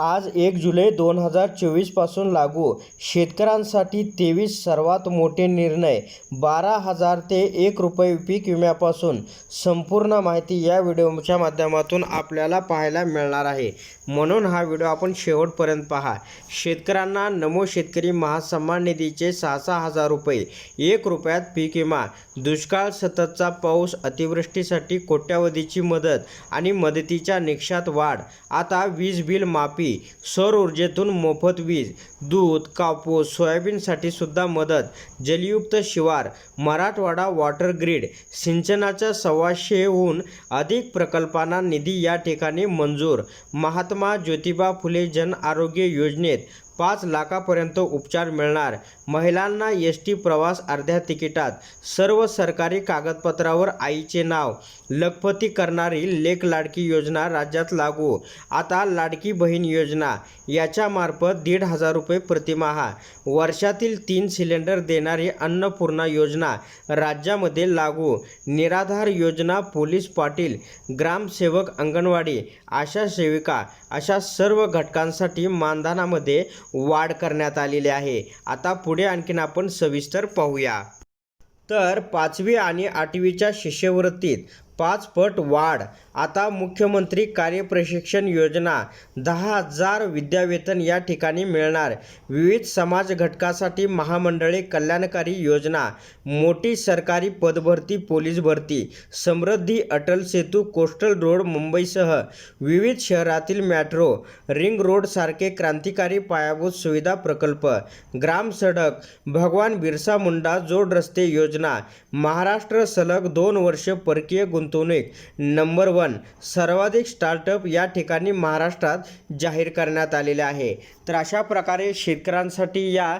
आज एक जुलै दोन हजार चोवीसपासून लागू. शेतकऱ्यांसाठी तेवीस सर्वात मोठे निर्णय बारा हजार ते एक रुपये पीक विम्यापासून. संपूर्ण माहिती या व्हिडिओच्या माध्यमातून आपल्याला पाहायला मिळणार आहे. म्हणून हा व्हिडिओ आपण शेवटपर्यंत पहा. शेतकऱ्यांना नमो शेतकरी महासन्मान निधीचे सहा सहा हजार रुपये एक रुपयात पीक विमा. दुष्काळ सततचा पाऊस अतिवृष्टीसाठी कोट्यावधीची मदत आणि मदतीच्या निकषात वाढ. आता वीज बिल माफी सौर ऊर्जेतून मोफत वीज दूध कापूस सोयाबीनसाठी सुद्धा मदत. जलयुक्त शिवार मराठवाडा वॉटर ग्रीड सिंचनाच्या सव्वाशेहून अधिक प्रकल्पांना निधी या ठिकाणी मंजूर. महात्मा ज्योतिबा फुले जन आरोग्य योजनेत पाच लाखापर्यंत उपचार मिळणार. महिलांना एस टी प्रवास अर्ध्या तिकिटात. सर्व सरकारी कागदपत्रावर आईचे नाव. लखपती करणारी लेख लाडकी योजना राज्यात लागू. आता लाडकी बहीण योजना. याच्यामार्फत दीड हजार रुपये प्रतिमाहा. वर्षातील तीन सिलेंडर देणारी अन्नपूर्णा योजना राज्यामध्ये लागू. निराधार योजना पोलीस पाटील ग्रामसेवक अंगणवाडी आशा सेविका अशा सर्व घटकांसाठी मानधनामध्ये वाढ करण्यात आलेली आहे. आता पुढे आणखीन आपण सविस्तर पाहूया. तर पाचवी आणि आठवीच्या शिष्यवृत्तीत पाच पट वाढ. आता मुख्यमंत्री कार्यप्रशिक्षण योजना दहा हजार विद्यावेतन या ठिकाणी मिळणार. विविध समाज घटकासाठी महामंडळे कल्याणकारी योजना मोठी सरकारी पदभरती पोलीस भरती समृद्धी अटल सेतू कोस्टल रोड मुंबईसह विविध शहरातील मॅट्रो रिंग रोडसारखे क्रांतिकारी पायाभूत सुविधा प्रकल्प ग्राम सडक भगवान बिरसा मुंडा जोड रस्ते योजना महाराष्ट्र सलग दोन वर्ष परकीय गुंतवणूक नंबर वन सर्वाधिक स्टार्टअप या ठिकाणी महाराष्ट्रात जाहीर करण्यात आलेले आहे. तर अशा प्रकारे शेतकऱ्यांसाठी या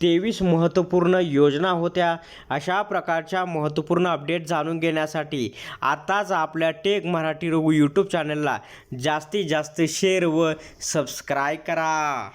तेवीस महत्त्वपूर्ण योजना होत्या. अशा प्रकारच्या महत्त्वपूर्ण अपडेट जाणून घेण्यासाठी आताच आपल्या टेक मराठी रघु यूट्यूब चॅनलला जास्तीत जास्त शेअर व सबस्क्राईब करा.